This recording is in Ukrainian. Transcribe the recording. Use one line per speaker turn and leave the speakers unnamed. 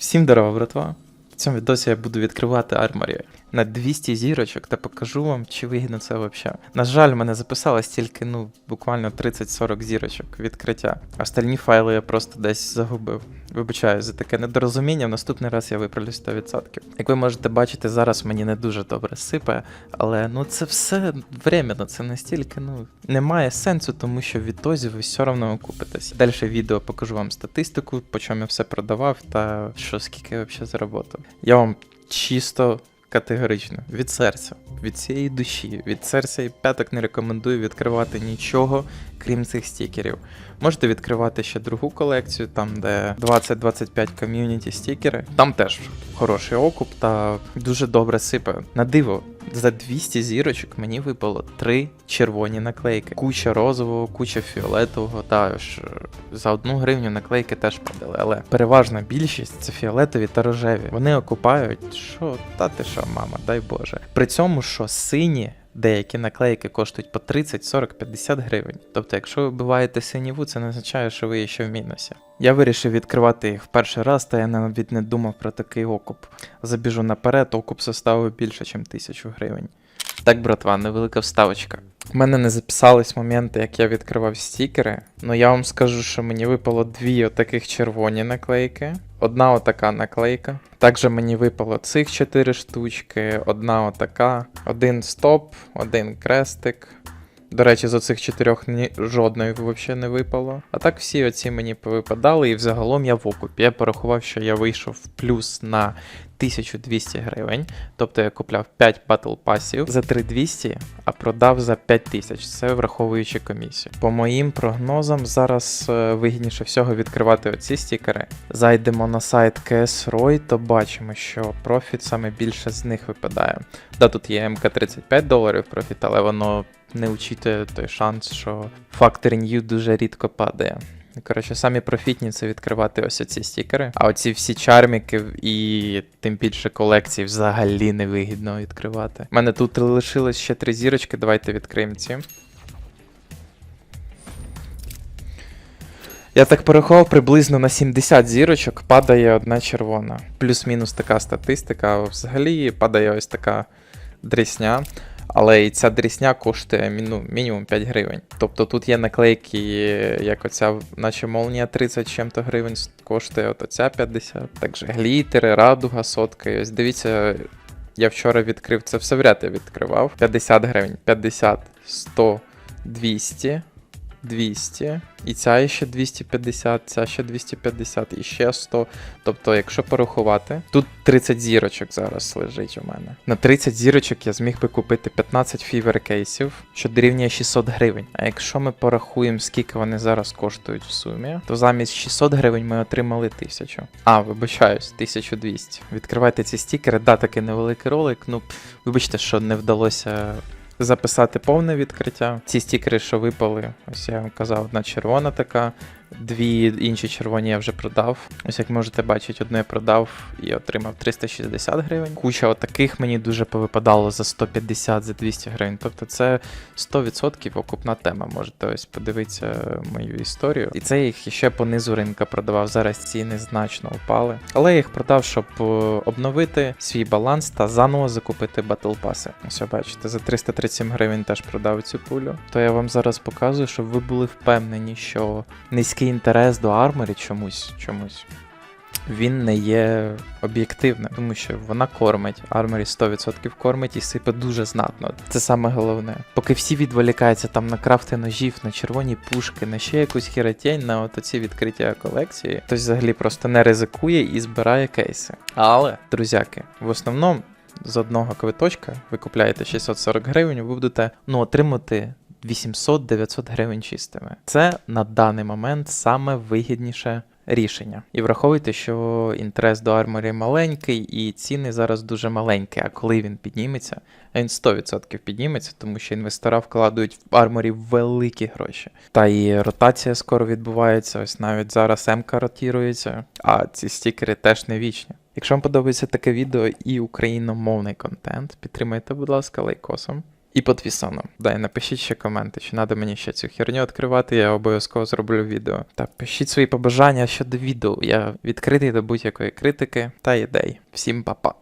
Всім здорово, братва! В цьому відосі я буду відкривати армарі на 200 зірочок та покажу вам, чи вигідно це взагалі. На жаль, мене записалось тільки ну, буквально 30-40 зірочок відкриття. Остальні файли я просто десь загубив. Вибачаю за таке недорозуміння, в наступний раз я виправлюсь 100%. Як ви можете бачити, зараз мені не дуже добре сипе, але ну це все временно, це настільки ну немає сенсу, тому що в відтозі ви все одно окупитесь. Далі відео покажу вам статистику, по чому я все продавав та що скільки я взагалі заработав. Я вам чисто категорично від серця, від цієї душі, від серця і п'яток не рекомендую відкривати нічого, крім цих стікерів. Можете відкривати ще другу колекцію, там де 20-25 ком'юніті стікери. Там теж хороший окуп та дуже добре сипе. На диво, за 200 зірочок мені випало три червоні наклейки. Куча розового, куча фіолетового. Та ж за одну гривню наклейки теж падали. Але переважна більшість це фіолетові та рожеві. Вони окупають, що та ти що, мама, дай Боже. При цьому, що сині. Деякі наклейки коштують по 30, 40, 50 гривень. Тобто, якщо ви вбиваєте синіву, це не означає, що ви є ще в мінусі. Я вирішив відкривати їх в перший раз, та я навіть не думав про такий окуп. Забіжу наперед, окуп составив більше, ніж 1000 гривень. Так, братва, невелика вставочка. У мене не записались моменти, як я відкривав стікери, але я вам скажу, що мені випало дві отаких червоні наклейки, одна отака наклейка. Також мені випало цих 4 штучки, одна отака, один стоп, один крестик. До речі, з оцих чотирьох ні, жодної взагалі не випало. А так всі оці мені повипадали, і взагалом я в окупі. Я порахував, що я вийшов в плюс на 1200 гривень. Тобто я купляв 5 батл пасів за 3200, а продав за 5000. Це враховуючи комісію. По моїм прогнозам, зараз е, вигідніше всього відкривати оці стікери. Зайдемо на сайт KSROI, то бачимо, що профіт саме більше з них випадає. Да, тут є МК35 доларів профіт, але воно не учитує той шанс, що Factoring U дуже рідко падає. Коротше, самі профітні це відкривати ось ці стікери. А оці всі чарміки і тим більше колекції взагалі не вигідно відкривати. У мене тут лишилось ще три зірочки, давайте відкриємо ці. Я так порахував, приблизно на 70 зірочок падає одна червона. Плюс-мінус така статистика. А взагалі падає ось така дрісня. Але і ця дрісня коштує ну, мінімум 5 гривень. Тобто тут є наклейки, як оця, наче молнія 30 чим-то гривень коштує, от оця 50. Також глітери, радуга, сотка. Ось дивіться, я вчора відкрив це все вряд я відкривав. 50 гривень, 50, 100, 200. 200, і ця ще 250, ця ще 250, і ще 100. Тобто, якщо порахувати, тут 30 зірочок зараз лежить у мене. На 30 зірочок я зміг би купити 15 фівер кейсів, що дорівнює 600 гривень. А якщо ми порахуємо, скільки вони зараз коштують в сумі, то замість 600 гривень ми отримали 1000. А, вибачаюсь, 1200. Відкривайте ці стікери, да, такий невеликий ролик. Ну, вибачте, що не вдалося записати повне відкриття. Ці стікери, що випали, ось я вам казав, одна червона така, дві інші червоні я вже продав. Ось як можете бачити, одну я продав і отримав 360 гривень. Куча отаких мені дуже повипадало за 150 за 200 гривень. Тобто це 100% окупна тема. Можете ось подивитися мою історію. І це я їх ще по низу ринка продавав. Зараз ціни значно впали. Але я їх продав, щоб е, обновити свій баланс та заново закупити батл паси. Ось бачите, за 337 гривень теж продав цю пулю. То я вам зараз показую, щоб ви були впевнені, що низький інтерес до арморі чомусь чомусь. Він не є об'єктивним, тому що вона кормить. Арморі 100% кормить і сипе дуже знатно. Це саме головне. Поки всі відволікаються там на крафти ножів, на червоні пушки, на ще якусь хіротень, на от оці відкриття колекції, хтось взагалі просто не ризикує і збирає кейси. Але, друзяки, в основному з одного квиточка ви купляєте 640 гривень, ви будете ну, отримати 800-900 гривень чистими. Це на даний момент саме вигідніше рішення. І враховуйте, що інтерес до арморі маленький, і ціни зараз дуже маленькі. А коли він підніметься, він 100% підніметься, тому що інвестора вкладають в арморі великі гроші. Та і ротація скоро відбувається. Ось навіть зараз МК ротірується, а ці стікери теж не вічні. Якщо вам подобається таке відео і україномовний контент, підтримайте, будь ласка, лайкосом. І подписано. Дай, напишіть ще коменти, чи треба мені ще цю херню відкривати, я обов'язково зроблю відео. Та пишіть свої побажання щодо відео. Я відкритий до будь-якої критики та ідей. Всім па-па.